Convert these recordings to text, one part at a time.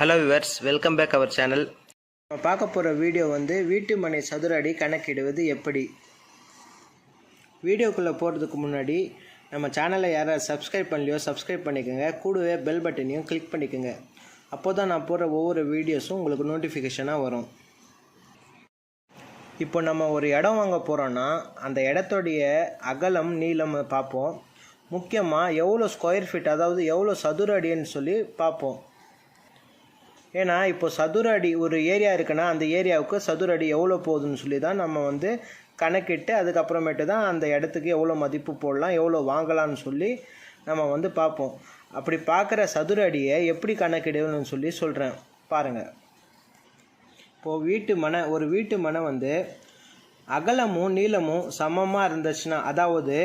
Hello viewers welcome back our channel நம்ம பார்க்க போகிற வீடியோ வந்து வீட்டு மனை சதுர அடி கணக்கிடுவது எப்படி? வீடியோக்குள்ளே போகிறதுக்கு முன்னாடி நம்ம சேனலை யாராவது சப்ஸ்கிரைப் பண்ணலையோ சப்ஸ்கிரைப் பண்ணிக்கோங்க. கூடவே பெல் பட்டனையும் கிளிக் பண்ணிக்கோங்க. அப்போ தான் நான் போடுற ஒவ்வொரு வீடியோஸும் உங்களுக்கு நோட்டிஃபிகேஷனாக வரும். இப்போ நம்ம ஒரு இடம் வாங்க போகிறோன்னா அந்த இடத்துடைய அகலம் நீளம் பார்ப்போம். முக்கியமாக எவ்வளோ ஸ்கொயர் ஃபீட் அதாவது எவ்வளோ சதுர அடின்னு சொல்லி பார்ப்போம். ஏன்னா இப்போ சதுர அடி ஒரு ஏரியா இருக்குன்னா அந்த ஏரியாவுக்கு சதுர அடி எவ்வளோ போகுதுன்னு சொல்லி தான் நம்ம வந்து கணக்கிட்டு அதுக்கப்புறமேட்டு தான் அந்த இடத்துக்கு எவ்வளோ மதிப்பு போடலாம் எவ்வளோ வாங்கலாம்னு சொல்லி நம்ம வந்து பார்ப்போம். அப்படி பார்க்குற சதுர அடியை எப்படி கணக்கிடுன்னு சொல்லி சொல்கிறேன் பாருங்கள் இப்போது வீட்டு மனை ஒரு வீட்டு மனை வந்து அகலமும் நீளமும் சமமாக இருந்துச்சுன்னா அதாவது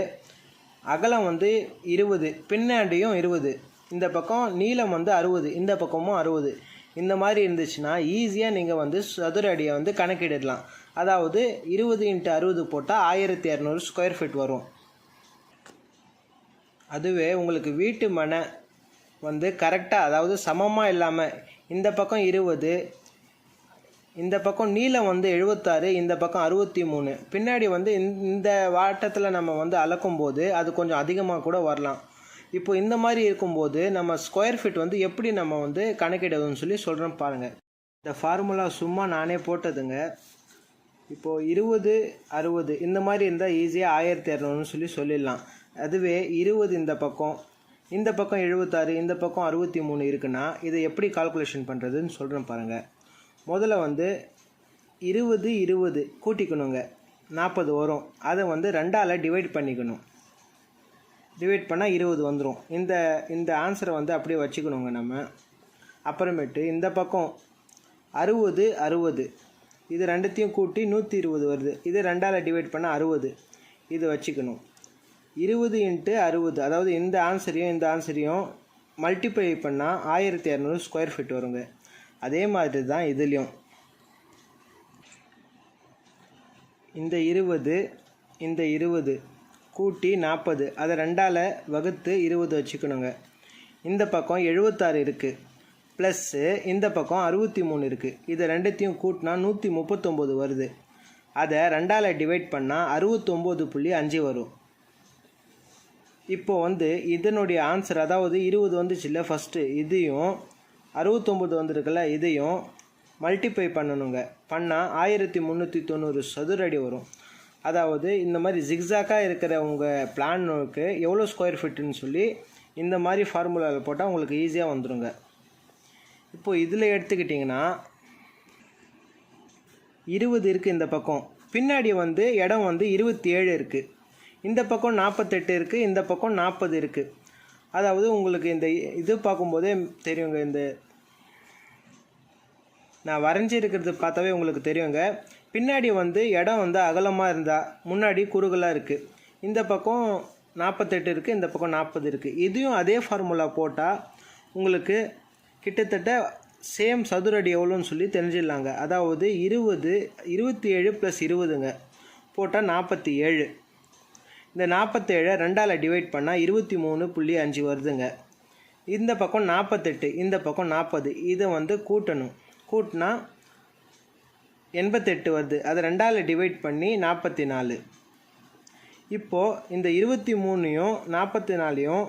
அகலம் வந்து இருபது பின்னாடியும் இருபது. இந்த பக்கம் நீளம் வந்து அறுபது இந்த பக்கமும் அறுபது. இந்த மாதிரி இருந்துச்சுன்னா ஈஸியாக நீங்கள் வந்து சதுர அடியை வந்து கணக்கிடலாம். அதாவது இருபது இன்ட்டு அறுபது போட்டால் ஆயிரத்தி இரநூறு ஸ்கொயர் ஃபீட் வரும். அதுவே உங்களுக்கு வீட்டு மனை வந்து கரெக்டாக அதாவது சமமாக இல்லாமல் இந்த பக்கம் இருபது இந்த பக்கம் நீளம் வந்து எழுபத்தாறு இந்த பக்கம் அறுபத்தி மூணு. பின்னாடி வந்து இந்த- இந்த வாட்டத்தில் நம்ம வந்து அளக்கும் போது அது கொஞ்சம் அதிகமாக கூட வரலாம். இப்போ இந்த மாதிரி இருக்கும்போது நம்ம ஸ்கொயர் ஃபீட் வந்து எப்படி நம்ம வந்து கணக்கிடுறதுன்னு சொல்லி சொல்கிறோம் பாருங்கள் இந்த ஃபார்முலா சும்மா நானே போட்டதுங்க. இப்போது இருபது அறுபது இந்த மாதிரி இருந்தால் ஈஸியாக ஆயிரத்தி இரநூறுன்னு சொல்லி சொல்லிடலாம். அதுவே இருபது இந்த பக்கம் இந்த பக்கம் எழுபத்தாறு இந்த பக்கம் அறுபத்தி மூணு இருக்குன்னா இதை எப்படி கால்குலேஷன் பண்ணுறதுன்னு சொல்கிறேன் பாருங்கள் முதல்ல வந்து இருபது இருபது கூட்டிக்கணுங்க. நாற்பது வரும். அதை வந்து ரெண்டால் டிவைட் பண்ணிக்கணும். டிவைட் பண்ணால் இருபது வந்துடும் இந்த இந்த ஆன்சரை வந்து அப்படியே வச்சுக்கணுங்க நம்ம. அப்புறமேட்டு இந்த பக்கம் அறுபது அறுபது. இது ரெண்டுத்தையும் கூட்டி நூற்றி இருபது வருது. இது ரெண்டால் டிவைட் பண்ணால் அறுபது. இது வச்சுக்கணும். இருபது இன்ட்டு அறுபது. அதாவது இந்த ஆன்சரையும் இந்த ஆன்சரையும் மல்டிப்ளை பண்ணால் ஆயிரத்தி இரநூறு ஸ்கொயர் ஃபீட் வருங்க. அதே மாதிரி தான் இதுலேயும். இந்த இருபது இந்த இருபது. கூட்டி நாற்பது அதை ரெண்டால் வகுத்து இருபது வச்சுக்கணுங்க. இந்த பக்கம் எழுபத்தாறு இருக்குது ப்ளஸ்ஸு இந்த பக்கம் அறுபத்தி மூணு இருக்குது இதை ரெண்டுத்தையும் கூட்டினா நூற்றி முப்பத்தொம்போது வருது. அதை ரெண்டால் டிவைட் பண்ணால் அறுபத்தொம்போது புள்ளி அஞ்சு வரும். இப்போ வந்து இதனுடைய ஆன்சர் அதாவது இருபது வந்துச்சுல்ல ஃபஸ்ட்டு இதையும் அறுபத்தொம்போது வந்திருக்குல்ல இதையும் மல்டிப்ளை பண்ணணுங்க. பண்ணால் ஆயிரத்தி முந்நூற்றி தொண்ணூறு சதுரடி வரும். அதாவது இந்த மாதிரி ஜிக்ஸாக்காக இருக்கிற உங்கள் பிளானுக்கு எவ்வளோ ஸ்கொயர் ஃபீட்டுன்னு சொல்லி இந்த மாதிரி ஃபார்முலாவில் போட்டால் உங்களுக்கு ஈஸியாக வந்துடுங்க இப்போது இதில் எடுத்துக்கிட்டிங்கன்னா இருபது இருக்குது இந்த பக்கம். பின்னாடி வந்து இடம் வந்து இருபத்தி ஏழு இருக்குது இந்த பக்கம் நாற்பத்தெட்டு இருக்குது இந்த பக்கம் நாற்பது இருக்குது அதாவது உங்களுக்கு இந்த இது பார்க்கும்போதே தெரியுங்க இந்த நான் வரைஞ்சிருக்கிறது பார்த்தாவே உங்களுக்கு தெரியுங்க. பின்னாடி வந்து இடம் வந்து அகலமாக இருந்தால் முன்னாடி குறுகலாக இருக்குது இந்த பக்கம் நாற்பத்தெட்டு இருக்குது இந்த பக்கம் நாற்பது இருக்குது இதையும் அதே ஃபார்முலா போட்டால் உங்களுக்கு கிட்டத்தட்ட சேம் சதுரடி எவ்வளோன்னு சொல்லி தெரிஞ்சிடலாங்க. அதாவது இருபது இருபத்தி ஏழு ப்ளஸ் இருபதுங்க. போட்டால் நாற்பத்தி ஏழு இந்த நாற்பத்தேழை ரெண்டால் டிவைட் பண்ணால் இருபத்தி மூணு புள்ளி அஞ்சு வருதுங்க. இந்த பக்கம் நாற்பத்தெட்டு இந்த பக்கம் நாற்பது இதை வந்து கூட்டணும். கூட்டினா எண்பத்தெட்டு வருது. அதை ரெண்டால் டிவைட் பண்ணி நாற்பத்தி நாலு இப்போது இந்த இருபத்தி மூணையும் நாற்பத்தி நாலையும்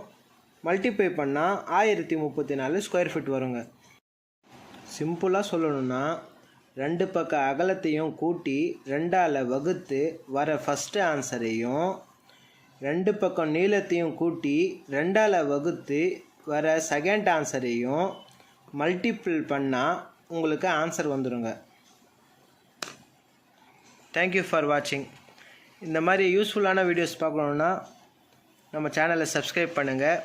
மல்டிப்ளை பண்ணால் ஆயிரத்தி முப்பத்தி நாலு ஸ்கொயர் ஃபீட் வருங்க சிம்பிளாக சொல்லணும்னா ரெண்டு பக்க அகலத்தையும் கூட்டி ரெண்டால் வகுத்து வர ஃபஸ்ட்டு ஆன்சரையும் ரெண்டு பக்கம் நீளத்தையும் கூட்டி ரெண்டால் வகுத்து வர செகண்ட் ஆன்சரையும் மல்டிப்பிள் பண்ணால் உங்களுக்கு ஆன்சர் வந்துடுங்க தேங்க்யூ ஃபார் வாட்சிங் இந்த மாதிரி யூஸ்ஃபுல்லான வீடியோஸ் பார்க்கணுன்னா நம்ம சேனலை சப்ஸ்கிரைப் பண்ணுங்கள்